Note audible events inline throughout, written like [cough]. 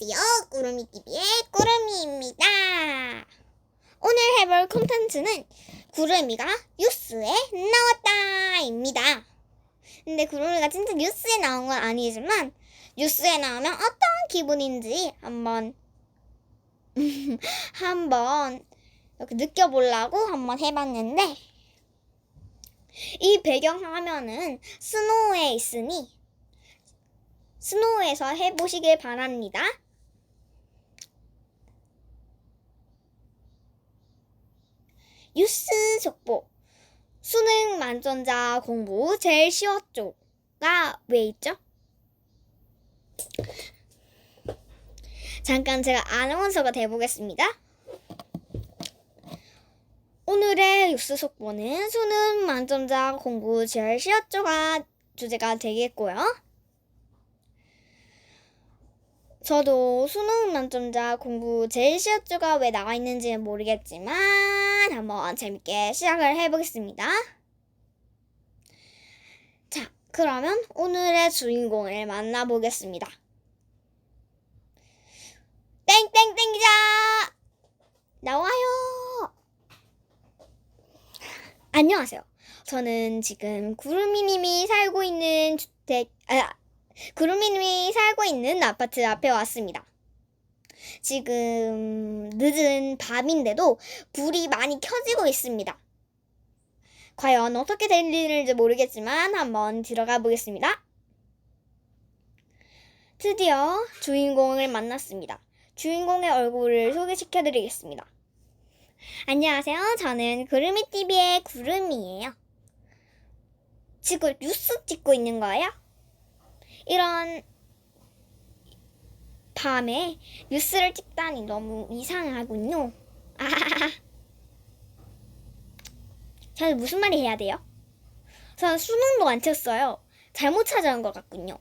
안녕하세요. 구름이TV의 구름이입니다. 오늘 해볼 콘텐츠는 구름이가 뉴스에 나왔다입니다. 근데 구름이가 진짜 뉴스에 나온 건 아니지만 뉴스에 나오면 어떤 기분인지 한번 [laughs] 한번 이렇게 느껴보려고 한번 해봤는데 이 배경 화면은 스노우에 있으니 스노우에서 해보시길 바랍니다. 뉴스 속보. 수능 만점자 공부 제일 쉬웠죠가 왜 있죠? 잠깐 제가 아나운서가 돼보겠습니다. 오늘의 뉴스 속보는 수능 만점자 공부 제일 쉬웠죠가 주제가 되겠고요. 저도 수능 만점자 공부 제일 쉬웠죠가 왜 나와 있는지는 모르겠지만 한번 재밌게 시작을 해보겠습니다. 자, 그러면 오늘의 주인공을 만나보겠습니다. 땡땡땡 기자! 나와요! 안녕하세요. 저는 지금 구름이님이 살고 있는 주택, 아, 구름이님이 살고 있는 아파트 앞에 왔습니다. 지금 늦은 밤인데도 불이 많이 켜지고 있습니다. 과연 어떻게 될 일인지 모르겠지만 한번 들어가 보겠습니다. 드디어 주인공을 만났습니다. 주인공의 얼굴을 소개시켜 드리겠습니다. 안녕하세요. 저는 구름이TV의 구름이에요. 지금 뉴스 찍고 있는 거예요? 이런 밤에 뉴스를 찍다니 너무 이상하군요. 아하하. [laughs] 저는 무슨 말이 해야 돼요? 저는 수능도 안 쳤어요. 잘못 찾아온 것 같군요.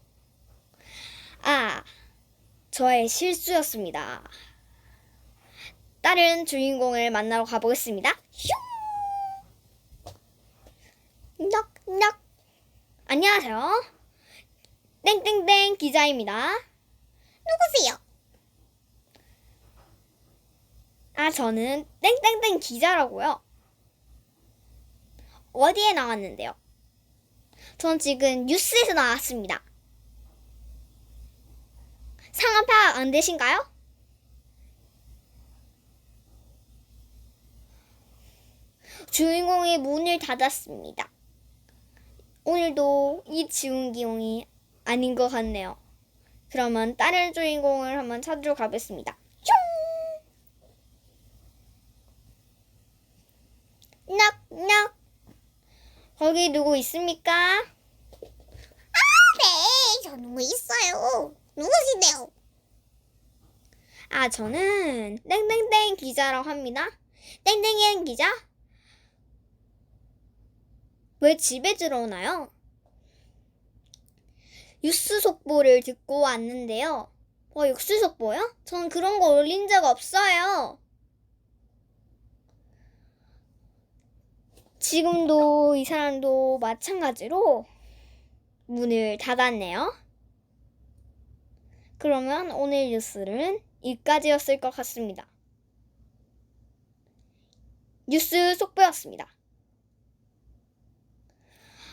아, 저의 실수였습니다. 다른 주인공을 만나러 가보겠습니다. 슝! 넉 넉. 안녕하세요. 땡땡땡 기자입니다. 누구세요? 아, 저는 땡땡땡 기자라고요. 어디에 나왔는데요? 전 지금 뉴스에서 나왔습니다. 상황 파악 안 되신가요? 주인공이 문을 닫았습니다. 오늘도 이 주인공이 아닌 것 같네요. 그러면 다른 주인공을 한번 찾으러 가겠습니다. 뿅! 넉넉 거기 누구 있습니까? 아, 네, 저 누구 있어요. 누구신데요? 아, 저는 땡땡땡 기자라고 합니다. 땡땡땡 기자? 왜 집에 들어오나요? 뉴스 속보를 듣고 왔는데요. 어, 뉴스 속보요? 전 그런 거 올린 적 없어요. 지금도 이 사람도 마찬가지로 문을 닫았네요. 그러면 오늘 뉴스는 이까지였을 것 같습니다. 뉴스 속보였습니다.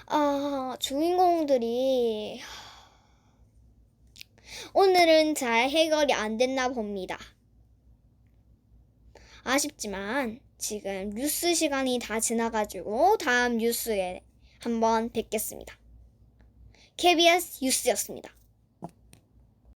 아, 주인공들이 오늘은 잘 해결이 안 됐나 봅니다. 아쉽지만 지금 뉴스 시간이 다 지나가지고 다음 뉴스에 한번 뵙겠습니다. KBS 뉴스였습니다.